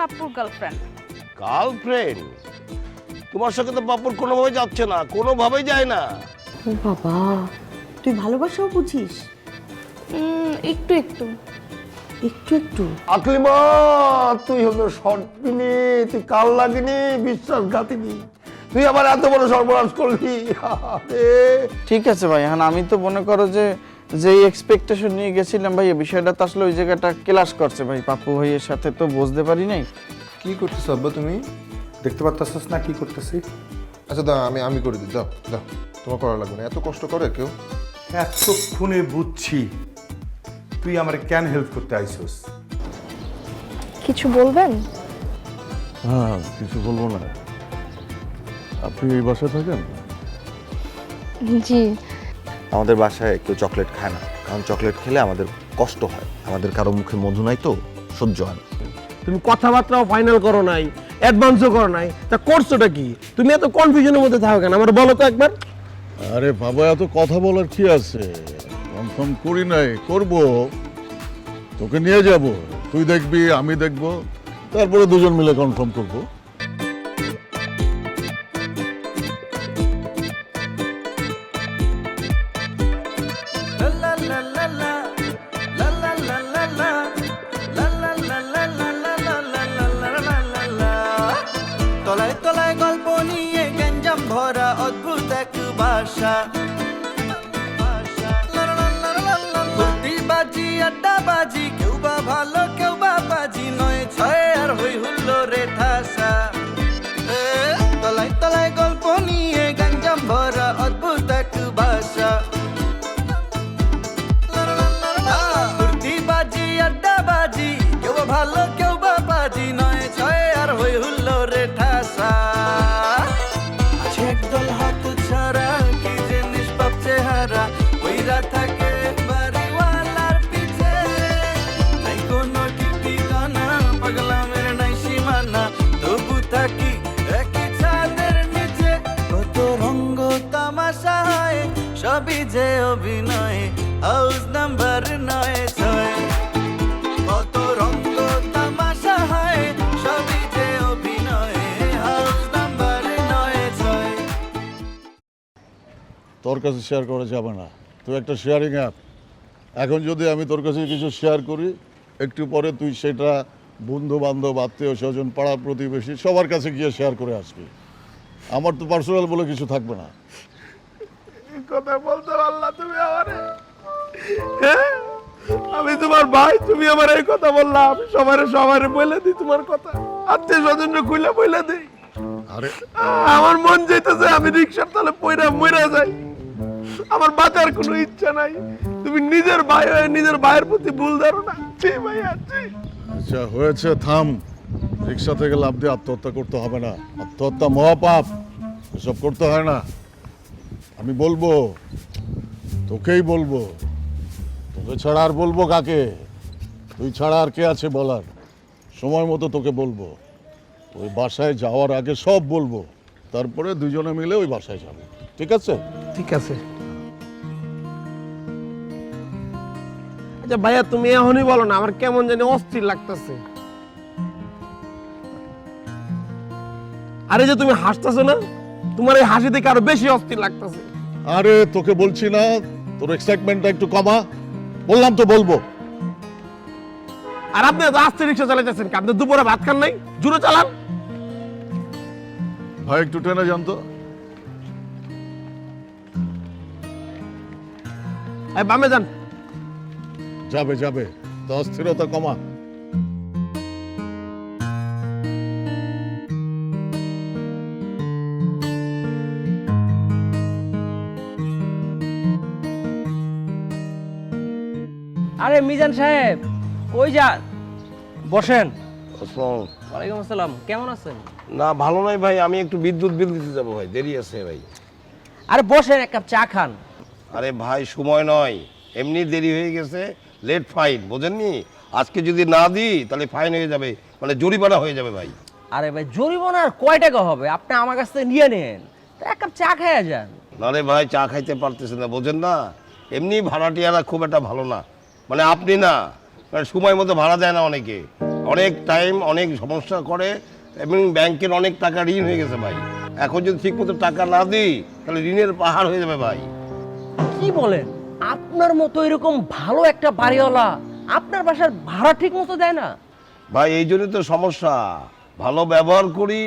পাপ্পুর girlfriend girlfriend তোমার সঙ্গে তো বাপুর কোনোভাবে যাচ্ছে না কোনোভাবেই যায় না। ও বাবা তুই ভালোবাসাও বুঝিস? একটু একটু। একটু একটু? আকলিমা তুই হলো সর্পিনী তুই কাল লাগিনি বিশ্বাসঘাতিনি। তুই আবার এত বড় সর্বনাশ করলি। আরে। ঠিক আছে ভাই এখন আমি তো মনে করো যে যে এক্সপেকটেশন নিয়ে গেছিলাম ভাই এই বিষয়টা তো আসলে ওই জায়গাটা ক্লাস করছে ভাই পাপু ভাইয়ের সাথে তো বুঝতে পারি নাই। কি করতেছ আব্বা তুমি? দেখতে পারতেছস না কি করতেছি? আচ্ছা দাও আমি আমি করে দিই দাও দাও তোমার করা লাগবে না। এত কষ্ট করে কেউ? এতক্ষণে বুঝছি তুই আমার কেন হেল্প করতে আইসস কিছু বলবেন? হ্যাঁ কিছু বলব না। আপনি এই বাসায় থাকেন? জি। আমাদের বাসায় কেউ চকলেট খায় না। কারণ চকলেট খেলে আমাদের কষ্ট হয়। আমাদের কারও মুখে মধু নাই তো সহ্য হয় না। তুমি কথাবার্তাও ফাইনাল করো নাই অ্যাডভান্সও করো নাই তা করছোটা কি? তুমি এত কনফিউশনের মধ্যে থাকো কেন? আমার বলো তো একবার। আরে বাবা এত কথা বলার কি আছে? কনফার্ম করি নাই করব। তোকে নিয়ে যাব তুই দেখবি আমি দেখব তারপরে দুজন মিলে কনফার্ম করব। তোর কাছে শেয়ার করা যাবে না। তুই একটা শেয়ারিং অ্যাপ এখন যদি আমি তোর কাছে কিছু শেয়ার করি একটু পরে তুই সেটা বন্ধু বান্ধব আত্মীয় স্বজন পাড়া প্রতিবেশী সবার কাছে গিয়ে শেয়ার করে আসবি। আমার তো পার্সোনাল বলে কিছু থাকবে না। কথা বলতে পারলা তুমি আমারে? হ্যাঁ? আমি তোমার ভাই তুমি আমার এই কথা বললা। আমি সবারে সবারে বলে দিই তোমার কথা। আত্মীয় স্বজন খুলে বলে দিই। আরে আমার মন যেতেছে আমি রিক্সার তলে পয়রা মরে যাই। আমার বাঁচার কোনো ইচ্ছা নাই। তুমি নিজের ভাই হয়ে নিজের ভাইয়ের প্রতি ভুল ধরো না ছি ভাইয়া ছি আচ্ছা হয়েছে থাম। রিক্সা থেকে লাভ দিয়ে আত্মহত্যা করতে হবে না। আত্মহত্যা মহাপাপ। এসব করতে হয় না। আমি বলব তোকেই বলব। তোকে ছাড়া আর বলব কাকে? তুই ছাড়া আর কে আছে বলার? সময় মতো তোকে বলব। ওই বাসায় যাওয়ার আগে সব বলব। তারপরে দুজনে মিলে ওই বাসায় যাব। ঠিক আছে? ঠিক আছে। আচ্ছা ভাইয়া তুমি এখনই বলো না আমার কেমন জানি অস্থির লাগতেছে। আরে যে তুমি হাসতেছো না তোমার এই হাসি দেখে আরও বেশি অস্থির লাগতেছে। আরে তোকে বলছি না তোর এক্সাইটমেন্টটা একটু কমা। বললাম তো বলব। আর আপনি আস্তে রিক্সা চালাইতেছেন কি আপনি দুপুরে ভাত খান নাই জুড়ে চালান। ভাই একটু টেনে জানতো এই বামে যান। যাবে যাবে। তো অস্থিরতা কমা। আরে মিজান সাহেব কই যান? বসেন। আসসালাম। ওয়ালাইকুম আসসালাম কেমন আছেন? না ভালো নয় ভাই আমি একটু বিদ্যুৎ বিল দিতে যাব ভাই দেরি আছে ভাই। আরে বসেন এক কাপ চা খান। আরে ভাই সময় নয় এমনি দেরি হয়ে গেছে লেট ফাইন বোঝেননি? আজকে যদি না দিই তাহলে ফাইন হয়ে যাবে। মানে জরিমানা হয়ে যাবে ভাই। আরে ভাই জরিমানা আর কয় টাকা হবে? আপনি আমার কাছ থেকে নিয়ে নেন। তা এক কাপ চা খাইয়া যান। না রে ভাই চা খাইতে পারতেছে না বোঝেন না? এমনি ভাড়াটিয়ারা খুব একটা ভালো না। মানে আপনি না মানে সময় মতো ভাড়া দেয় না অনেকে। অনেক টাইম অনেক সমস্যা করে এবং ব্যাংকের অনেক টাকা ঋণ হয়ে গেছে ভাই। এখন যদি ঠিক মতো টাকা না দিই তাহলে ঋণের পাহাড় হয়ে যাবে ভাই। কি বলেন? আপনার মতো এরকম ভালো একটা বাড়িওয়ালা আপনার বাসার ভাড়া ঠিক মতো দেয় না। ভাই এই জন্যই তো সমস্যা। ভালো ব্যবহার করি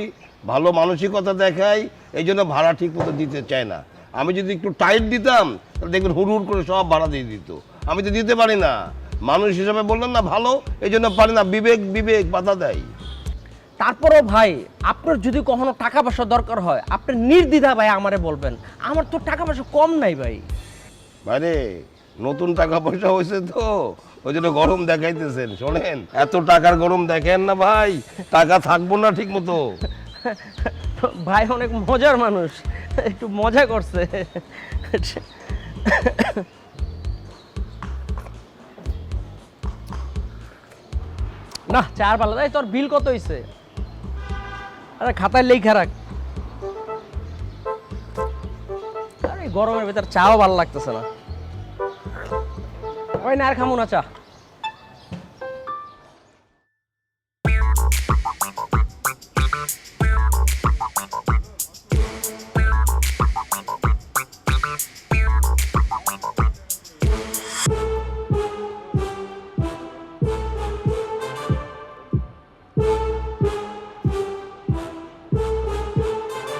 ভালো মানসিকতা দেখাই এই জন্য ভাড়া ঠিক মতো দিতে চায় না। আমি যদি একটু টাইট দিতাম তাহলে দেখবেন হুড় হুড় করে সব ভাড়া দিয়ে দিত। আমি তো দিতে পারি না। মানুষ হিসাবে বললেন না ভালো এই জন্য পারি না। বিবেক বিবেক বাধা দেয়। তারপরও ভাই আপনার যদি কখনো টাকা পয়সা দরকার হয় আপনি নির্দ্বিধা ভাই আমারে বলবেন। আমার তো টাকা পয়সা কম নাই ভাই। বাইরে নতুন টাকা পয়সা হয়েছে তো, ওই জন্য গরম দেখাইতেছেন, শোনেন। এত টাকার গরম দেখেন না ভাই, টাকা থাকব না ঠিক মতো ভাই অনেক মজার মানুষ, একটু মজা করছে। না, চার পাল্লা তাই তোর বিল কত হইছে? আরে, খাতায় লেখা রাখ। এই গরমের ভেতর চাও ভালো লাগতেছে না। ওই না আর খামু না চা।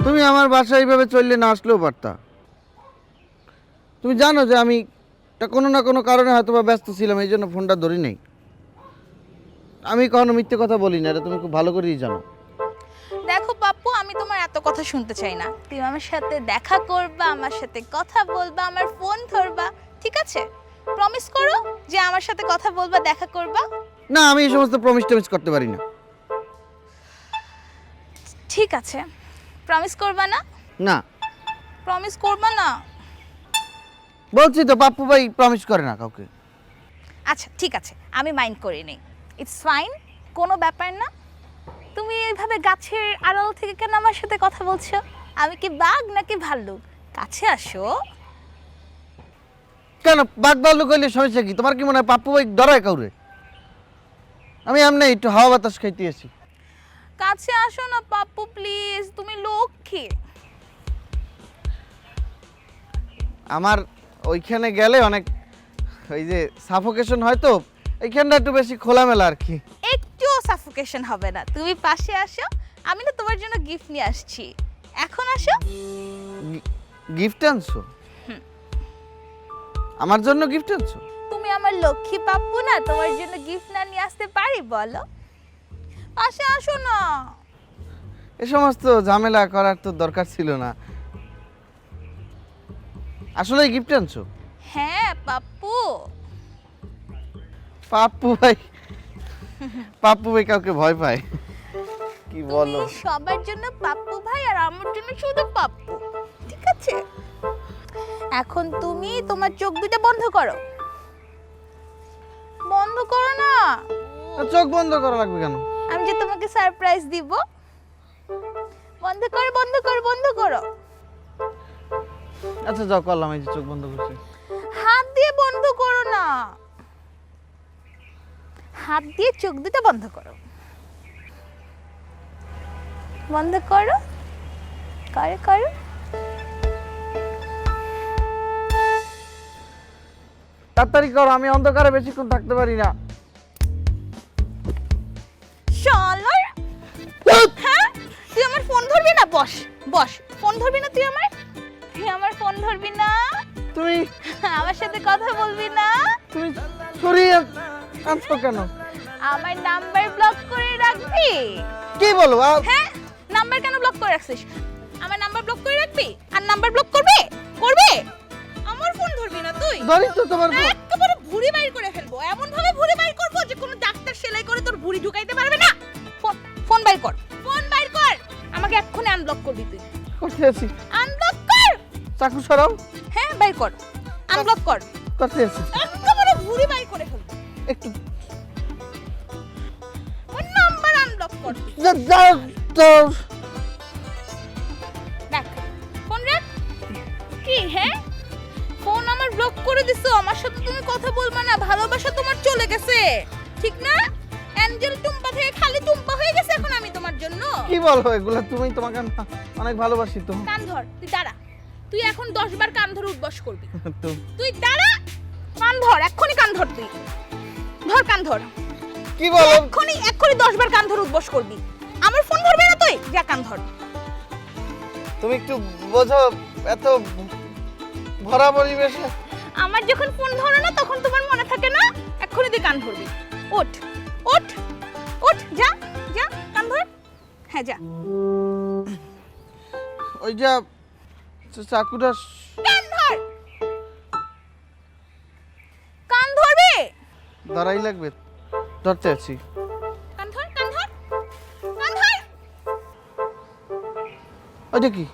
তুমি আমার বাসায় এইভাবে চললে না, আসলেও পারতা। তুমি জানো যে আমি তা কোনো না কোনো কারণে হয়তো বা ব্যস্ত ছিলাম এই জন্য ফোনটা ধরি নেই। আমি কখনো মিথ্যে কথা বলি না এটা তুমি খুব ভালো করেই জানো। দেখো পাপ্পু আমি তোমার এত কথা শুনতে চাই না। তুমি আমার সাথে দেখা করবা আমার সাথে কথা বলবা আমার ফোন ধরবা ঠিক আছে? প্রমিস করো যে আমার সাথে কথা বলবা দেখা করবা। না আমি এই সমস্ত প্রমিস টমিস করতে পারি না। ঠিক আছে। প্রমিস করবা না? না। প্রমিস করবা না? বলছি তো পাপ্পু ভাই প্রমিস করে না কাউকে। আচ্ছা ঠিক আছে আমি মাইন্ড করি নি ইটস ফাইন কোনো ব্যাপার না। তুমি এইভাবে গাছের আড়াল থেকে কেন আমার সাথে কথা বলছো? আমি কি বাঘ নাকি ভাল্লুক? কাছে আসো। কেন বাঘ ভাল্লুক হইলে সমস্যা কি? তোমার কি মনে হয় পাপ্পু ভাই ডরায় কাউরে? আমি এমনি একটু হাওয়া বাতাস খাইতে আছি কাছে আসো না পাপ্পু প্লিজ তুমি লক্ষ্মী। আমার ওইখানে গেলে অনেক ওই যে সাফোকেশন হয় তো এইখানটা একটু বেশি খোলামেলা আর কি। একটুও সাফোকেশন হবে না। তুমি পাশে আসো আমি না তোমার জন্য গিফট নিয়ে আসছি। এখন আসো। গিফট আনছো? আমার জন্য গিফট আনছো? তুমি আমার লক্ষ্মী পাপ্পু না তোমার জন্য গিফট না নিয়ে আসতে পারি বলো? পাশে আসো না। এ সমস্ত ঝামেলা করার তো দরকার ছিল না। আসলে গিফট আনছো? হ্যাঁ পাপ্পু। পাপ্পু ভাই। পাপ্পু ভাই কাউকে ভয় পায়। কি বলো? সবার জন্য পাপ্পু ভাই আর আমার জন্য শুধু পাপ্পু। ঠিক আছে? এখন তুমি তোমার চোখ দুটো বন্ধ করো। বন্ধ করো না। চোখ বন্ধ করা লাগবে কেন? আমি যে তোমাকে সারপ্রাইজ দিব। বন্ধ করো বন্ধ করো বন্ধ করো। আচ্ছা যাও করলাম এই যে চোখ বন্ধ করছি। হাত দিয়ে বন্ধ করো না। হাত দিয়ে চোখ দুটো বন্ধ করো। বন্ধ করো। করো করো। তাড়াতাড়ি করো আমি অন্ধকারে বেশিক্ষণ থাকতে পারি না। শালার! হ্যাঁ? তুই আমার ফোন ধরবি না? বস বস ফোন ধরবি না তুই আমার? তুই আমার ফোন ধরবি না? তুমি আমার সাথে কথা বলবি না? তুমি সরিয়ে আনছো কেন? আমার নাম্বার ব্লক করে রাখবি? কি বলো হ্যাঁ নাম্বার কেন ব্লক করে রাখছিস? আমার নাম্বার ব্লক করে রাখবি? আর নাম্বার ব্লক করবে? করবে? আমার ফোন ধরবি না তুই? ধরি তো তোমার একেবারে ভুঁড়ি বাইর করে ফেলব। এমন ভাবে ভুঁড়ি বাইর করব যে কোনো ডাক্তার সেলাই করে তোর ভুঁড়ি ঢুকাইতে পারবে না। ফোন ফোন বাইর কর। ফোন বাইর কর। আমাকে এক্ষুনি আনব্লক করবি তুই। করতে আছি আনব্লক কর চাকু সরাও হ্যাঁ বাইর কর। আনব্লক কর। করতে আছি একেবারে ভুঁড়ি বাইর করে ফেলব। একটু। ওর নাম্বার আনব্লক কর। যা- যাও তো। দেখ ফোন রাখ কি হ্যাঁ? ফোন আমার ব্লক করে দিছো। আমার সাথে তুমি কথা বলবে না। ভালোবাসা তোমার চলে গেছে। ঠিক না? অ্যাঞ্জেল টুম্পা থেকে খালি টুম্পা হয়ে গেছে এখন আমি তোমার জন্য। কি বলো এগুলো তুমি তোমাকে আমি অনেক ভালোবাসি তো। কান ধর তুই দাঁড়া। তুই এখন দশ বার কান ধরে উঠবস করবি। তুই দাঁড়া কান ধর এক্ষুনি কান ধর তুই ধর কান ধর। কি বলো? এক্ষুনি এক্ষুনি দশ বার কান ধরে উঠবস করবি। আমার ফোন ধরবে না তুই? যা কান ধর। তুমি একটু বোঝো এত ভরা পরিবেশে। আমার যখন ফোন ধরো না তখন তোমার মনে থাকে না? এক্ষুনি তুই কান ধরবি। ওঠ ওঠ ওঠ যা যা কান ধর। হ্যাঁ যা। ওই যা চাকুটা কান ধর। কান ধরবে? দাঁড়াই লাগবে ধরতে আছি। কান ধর কান ধর কান ধর। ওইটা কি?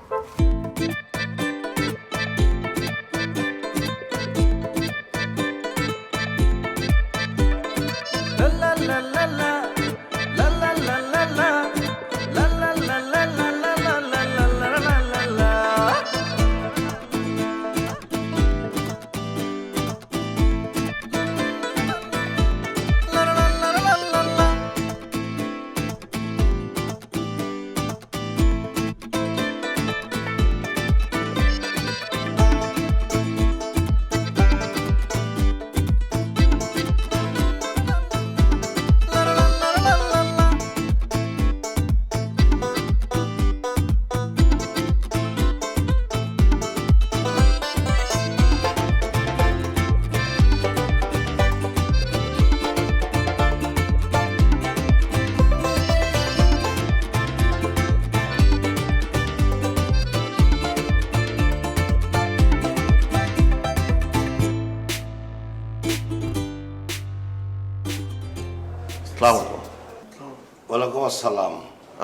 আসসালাম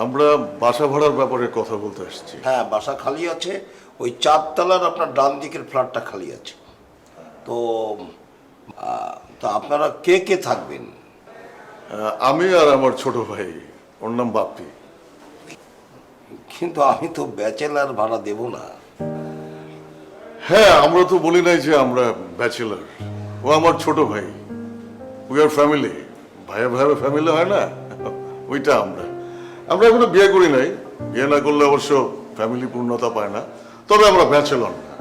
আমরা বাসা ভাড়ার ব্যাপারে কথা বলতে এসেছি হ্যাঁ বাসা খালি আছে ওই চারতলার আপনার ডান দিকের ফ্ল্যাটটা খালি আছে। তো তো আপনারা কে কে থাকবেন? আমি আর আমার ছোট ভাই ওর নাম বাপ্পি। কিন্তু আমি তো ব্যাচেলার ভাড়া দেব না। হ্যাঁ আমরা তো বলি নাই যে আমরা ব্যাচেলার। ও আমার ছোট ভাই। উই আর ফ্যামিলি ভাইয়া ভাইয়া ফ্যামিলি হয় না? ওইটা আমরা। আমরা এখনও বিয়ে করি নাই। বিয়ে না করলে অবশ্য ফ্যামিলি পূর্ণতা পায় না। তবে আমরা ব্যাচেলর না।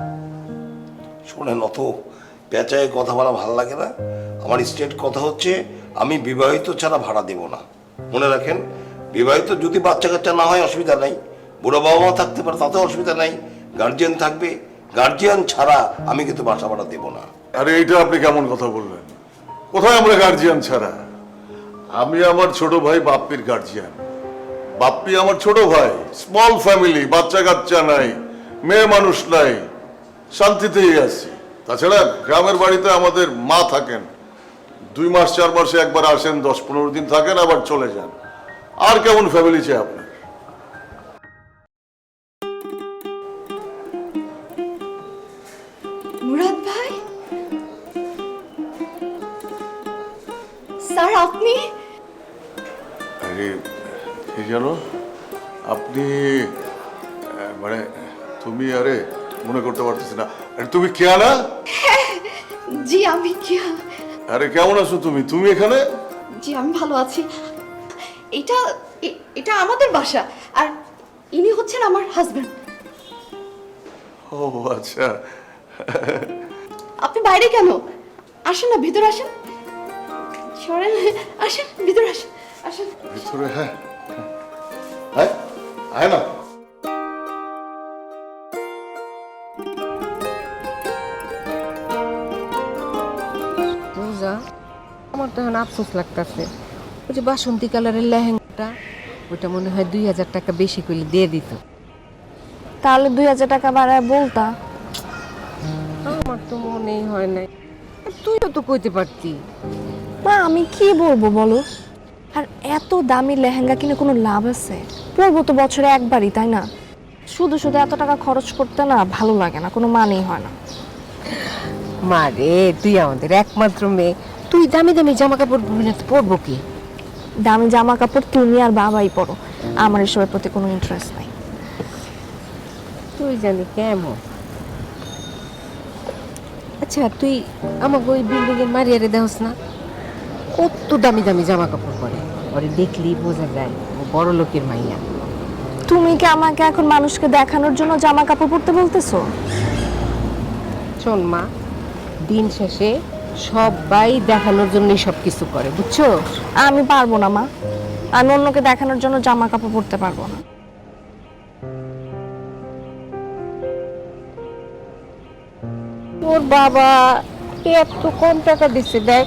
শোনেন অত পেঁচায় কথা বলা ভালো লাগে না। আমার স্টেট কথা হচ্ছে আমি বিবাহিত ছাড়া ভাড়া দেব না। মনে রাখেন বিবাহিত যদি বাচ্চা কাচ্চা না হয় অসুবিধা নাই। বুড়ো বাবা মা থাকতে পারে তাতেও অসুবিধা নাই। গার্জিয়ান থাকবে। গার্জিয়ান ছাড়া আমি কিন্তু বাসা ভাড়া দেব না। আরে এইটা আপনি কেমন কথা বললেন? কোথায় আমরা গার্জিয়ান ছাড়া? আমি আমার ছোট ভাই বাপ্পির গার্জিয়ান বাপ্পি আমার ছোট ভাই স্মল ফ্যামিলি বাচ্চা কাচ্চা নাই, মেয়ে মানুষ নাই, শান্তিতেই আছি। তাছাড়া গ্রামের বাড়িতে আমাদের মা থাকেন। দুই মাস, চার মাসে একবার আসেন দশ পনেরো দিন থাকেন, আবার চলে যান। আর কেমন ফ্যামিলি চাই আপনার? তুমি আরে মনে করতে পারতেছি না। আরে তুমি কেয়ানা জি আমি কি আরে কেমন আছো তুমি? তুমি এখানে? জি আমি ভালো আছি। এটা এটা আমাদের বাসা। আর ইনি হচ্ছেন আমার হাজবেন্ড ও আচ্ছা। আপনি বাইরে কেন? আসেন না ভিতরে আসেন। সরেন আসেন ভিতরে আসেন আসেন। ভিতরে হ্যাঁ। হ্যাঁ আয় না। আমার তো এখন আফসোস লাগতেছে। ওই যে বাসন্তী কালারের লেহেঙ্গাটা ওইটা মনে হয় দুই হাজার টাকা বেশি করে দিয়ে দিত। তাহলে দুই হাজার টাকা বাড়ায় বলতা? আমার তো মনেই হয় নাই। তুইও তো কইতে পারতি। মা আমি কি বলব বলো? আর এত দামি লেহেঙ্গা কিনে কোনো লাভ আছে? পরবো তো বছরে একবারই তাই না? শুধু শুধু এত টাকা খরচ করতে না ভালো লাগে না কোনো মানেই হয় না। মা রে তুই আমাদের একমাত্র মেয়ে। তুই দামি দামি জামা কাপড় পরবি না তো পরবো কি? দামি জামা কাপড় তুমি আর বাবাই পরো। আমার এসবের প্রতি কোনো ইন্টারেস্ট নাই। তুই জানি কেমন। আচ্ছা তুই আমাকে ওই বিল্ডিং এর মারিয়ারে দেহস না? কত দামি দামি জামা কাপড় পরে। ওরে দেখলি বোঝা যায় ও বড় লোকের মাইয়া। তুমি কি আমাকে এখন মানুষকে দেখানোর জন্য জামা কাপড় পরতে বলতেছো? শোন মা দিন শেষে সবাই দেখানোর জন্যই সব কিছু করে বুঝছ? আমি পারব না মা। আমি অন্যকে দেখানোর জন্য জামা কাপড় পরতে পারব না। তোর বাবা এত কম টাকা দিছে দেখ।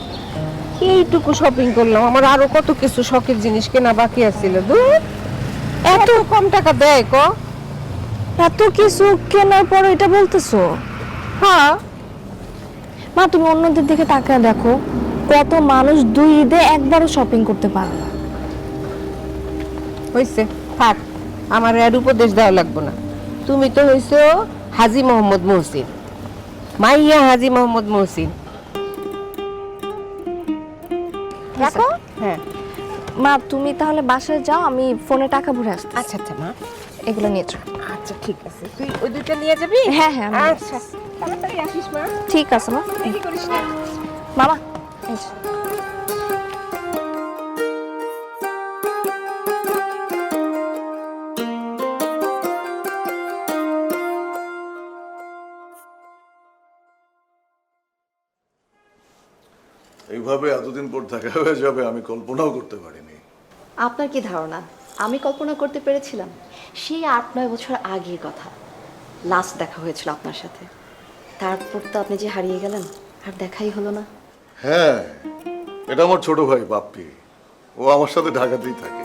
এইটুকু শপিং করলাম আমার আরও কত কিছু শখের জিনিস কেনা বাকি আছিল দূর। এত কম টাকা দেয় ক এত কিছু কেনার পর এটা বলতেছো। হ্যাঁ। মা তুমি অন্যদের দিকে তাকায় দেখো কত মানুষ দুই ঈদে একবারও শপিং করতে পারে না। হয়েছে থাক আমার আর উপদেশ দেওয়া লাগবে না। তুমি তো হইছো হাজি মোহাম্মদ মহসিন। মাইয়া হাজি মোহাম্মদ মহসিন। রাখো হ্যাঁ। মা তুমি তাহলে বাসায় যাও আমি ফোনে টাকা ভরে আসতে আচ্ছা আচ্ছা মা। এগুলো নিয়ে চলো। আচ্ছা ঠিক আছে। তুই ওই দুইটা নিয়ে যাবি? হ্যাঁ, হ্যাঁ, আচ্ছা তাড়াতাড়ি আসিস মা। ঠিক আছে মা। দেরি করিস না। মামা এইভাবে এতদিন পর দেখা হয়ে যাবে আমি কল্পনাও করতে পারিনি। আপনার কি ধারণা? আমি কল্পনা করতে পেরেছিলাম। সেই আট নয় বছর আগের কথা। লাস্ট দেখা হয়েছিল আপনার সাথে। তারপর তো আপনি যে হারিয়ে গেলেন আর দেখাই হলো না। হ্যাঁ এটা আমার ছোট ভাই বাপ্পি। ও আমার সাথে ঢাকাতেই থাকে।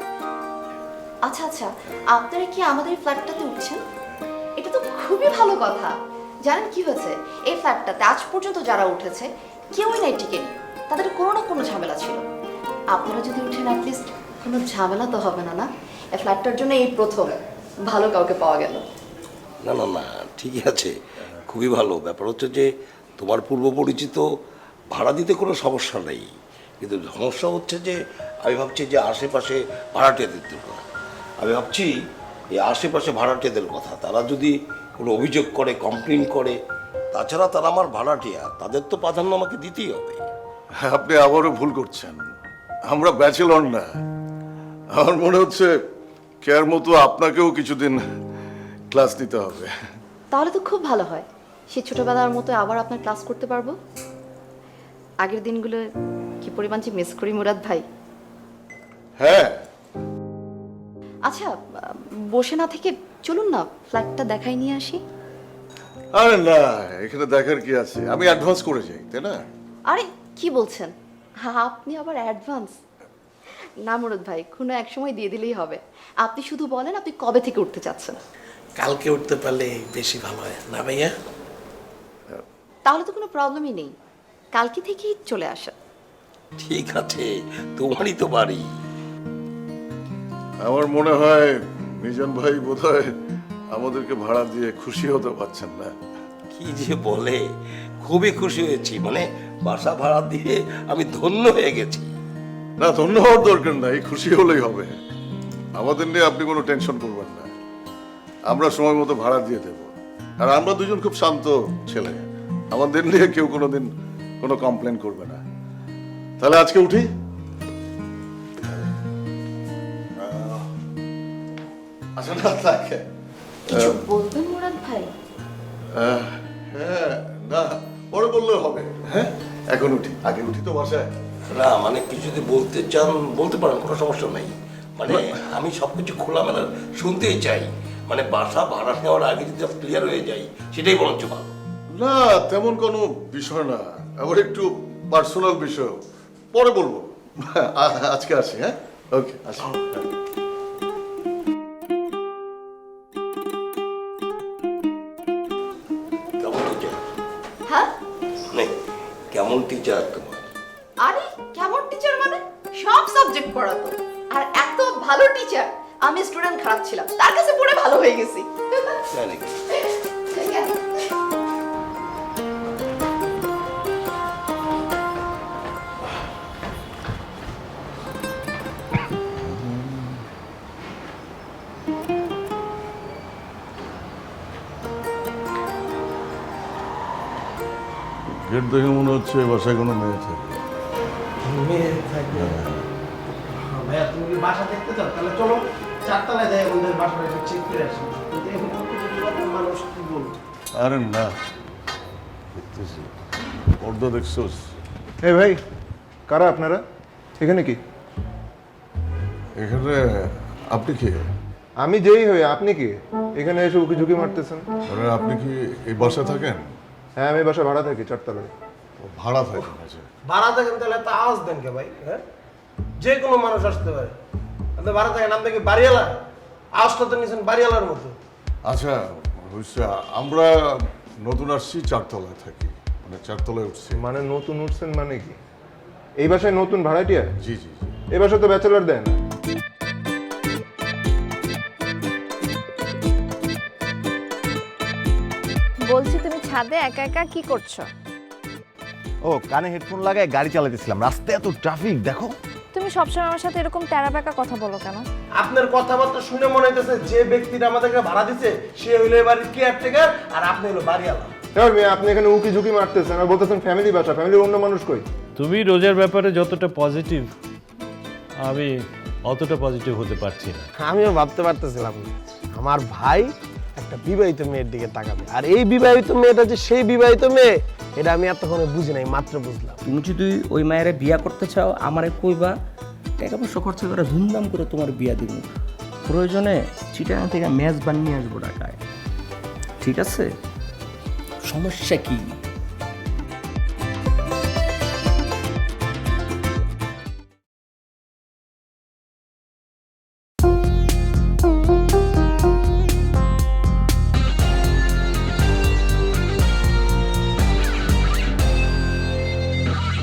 আচ্ছা আচ্ছা আপনারা কি আমাদের ফ্ল্যাটটাতে উঠছেন? এটা তো খুবই ভালো কথা। জানেন কি হয়েছে? এই ফ্ল্যাটটাতে আজ পর্যন্ত যারা উঠেছে কেউই নাই টিকেনি তাদের কোনো না কোনো ঝামেলা ছিল। আপনারা যদি উঠেন অ্যাটলিস্ট কোনো ঝামেলা তো হবে না না? এই ফ্ল্যাটটার জন্য এই প্রথম। ভালো কাউকে পাওয়া গেল। না না না ঠিকই আছে। খুবই ভালো। ব্যাপার হচ্ছে যে তোমার পূর্ব পরিচিত ভাড়া দিতে কোনো সমস্যা নেই। কিন্তু সমস্যা হচ্ছে যে আমি ভাবছি যে আশেপাশে ভাড়াটিয়াদের কথা আমি ভাবছি এই আশেপাশে ভাড়াটিয়াদের কথা। তারা যদি কোনো অভিযোগ করে কমপ্লেন করে তাছাড়া তারা আমার ভাড়াটিয়া। তাদের তো প্রাধান্য আমাকে দিতেই হবে। হ্যাঁ, আপনি আবারও ভুল করছেন। আমরা ব্যাচেলর না। আমার মনে হচ্ছে কেয়ার মতো আপনাকেও কিছুদিন ক্লাস নিতে হবে। তাহলে তো খুব ভালো হয়। সে ছোটবেলার মতো আবার আপনার ক্লাস করতে পারব? আগের দিনগুলো কি পরিমাণ যে মিস করি মুরাদ ভাই। হ্যাঁ। আচ্ছা বসে না থেকে চলুন না ফ্ল্যাটটা দেখাই নিয়ে আসি। আরে না এখানে দেখার কি আছে? আমি অ্যাডভান্স করে যাই তাই না? আরে কি বলছেন? হ্যাঁ আপনি আবার অ্যাডভান্স না মুরাদ ভাই কোনো এক সময় দিয়ে দিলেই হবে। আপনি শুধু বলেন আপনি কবে থেকে উঠতে চাচ্ছেন। কালকে উঠতে পারলে বেশি ভালো হয় না ভাইয়া? তাহলে তো কোনো প্রবলেমই নেই। কালকে থেকেই চলে আসা ঠিক আছে তোমারই তো বাড়ি। আমার মনে হয় মিজান ভাই বোধহয় আমাদেরকে ভাড়া দিয়ে খুশি হতে পারছেন না। কি যে বলে খুবই খুশি হয়েছি মানে বাসা ভাড়া দিয়ে আমি ধন্য হয়ে গেছি। না ধন্যবাদ দরকার নাই খুশি হলেই হবে। আমাদের নিয়ে আপনি কোনো টেনশন করবেন না। আমরা সময় মতো ভাড়া দিয়ে দেব। আর আমরা দুজন খুব শান্ত ছেলে। আমাদের নিয়ে কেউ কোনোদিন কোনো কমপ্লেন করবে না। তাহলে আজকে উঠি। আচ্ছা না থাকে কিছু বলবেন মুরাদ ভাই? হ্যাঁ না পরে বললেও হবে। হ্যাঁ এখন উঠি। আগে উঠি তো বাসায়। না মানে কিছু যদি বলতে চান বলতে পারেন কোনো সমস্যা নেই। মানে আমি সবকিছু খোলামেলা শুনতেই চাই। মানে বাসা ভাড়া নেওয়ার আগে যদি ক্লিয়ার হয়ে যাই সেটাই বরঞ্চ ভালো। না তেমন কোনো বিষয় না। আবার একটু পার্সোনাল বিষয়। পরে বলব। আজকে আসি হ্যাঁ? ওকে আসি। কেমন টিচার হ্যাঁ? মানে কেমন টিচার তোমার? সাবজেক্ট পড়াতো। আর এত ভালো টিচার আমি স্টুডেন্ট খারাপ ছিলাম। তার কাছে পড়ে ভালো হয়ে গেছি। তাই গেট দেখে মনে হচ্ছে এ বাসায় কোনো মেয়ে থাকে। মেয়ে থাকবে ভাইয়া তুমি কি বাসা দেখতে চাও? তাহলে চলো চারতলায় যাই আমাদের বাসাটা একটু চেক করে আসি। কিন্তু এখন মানুষ কি বলব? আরে না দেখতেছি। পর্দা দেখছোস? এ ভাই কারা আপনারা? এখানে কি? এখানে আপনি কি? আমি যেই হই আপনি কি? এখানে এসে উকি ঝুঁকি মারতেছেন। আরে আপনি কি এই বাসায় থাকেন? হ্যাঁ আমি বাসা ভাড়া থাকি চারতলায়। ও, ভাড়া থাকেন আচ্ছা। ভাড়া থাকেন তাহলে তো আওয়াজ দেন কে ভাই হ্যাঁ? যে কোনো মানুষ আসতে পারে। আপনি ভাড়া থাকেন আপনি কি বাড়িওয়ালা? আওয়াজটা তো নিয়েছেন বাড়িওয়ালার মতো। আচ্ছা আমরা নতুন আসছি চারতলায় থাকি। মানে চারতলায় উঠছি। মানে নতুন উঠছেন মানে কি? এই বাসায় নতুন ভাড়াটিয়া? জি জি জি। এই বাসায় তো ব্যাচেলার দেন। বলছি তুমি ছাদে একা একা কি করছ? ও কানে হেডফোন লাগায় গাড়ি চালাতেছিলাম। রাস্তায় এত ট্রাফিক দেখো। তুমি সবসময় আমার সাথে এরকম বেকা কথা বলো কেন? আপনার কথাবার্তা শুনে মনে হইতেছে যে ব্যক্তিটা আমাদেরকে ভাড়া দিছে সে হইল এ বাড়ির কেয়ারটেকার আর আপনি হলো বাড়িওয়ালা। এবার মেয়ে আপনি এখানে উকি ঝুঁকি মারতেছেন আর বলতেছেন ফ্যামিলি বাসা ফ্যামিলির অন্য মানুষ কই? তুমি রোজের ব্যাপারে যতটা পজিটিভ আমি অতটা পজিটিভ হতে পারছি না। আমিও ভাবতে পারতেছিলাম আমার ভাই একটা বিবাহিত মেয়ের দিকে তাকাবে। আর এই বিবাহিত মেয়েটা যে সেই বিবাহিত মেয়ে, এটা আমি এতক্ষণে বুঝি নাই, মাত্র বুঝলাম। তুমি যদি ওই মায়ের বিয়া করতে চাও, আমারে কইবা, টাকা পয়সা খরচা করে ধুমধাম করে তোমার বিয়া দিব। প্রয়োজনে চিটাগাং থেকে ম্যাচ বানিয়ে আসব ঢাকায়। ঠিক আছে? সমস্যা কি?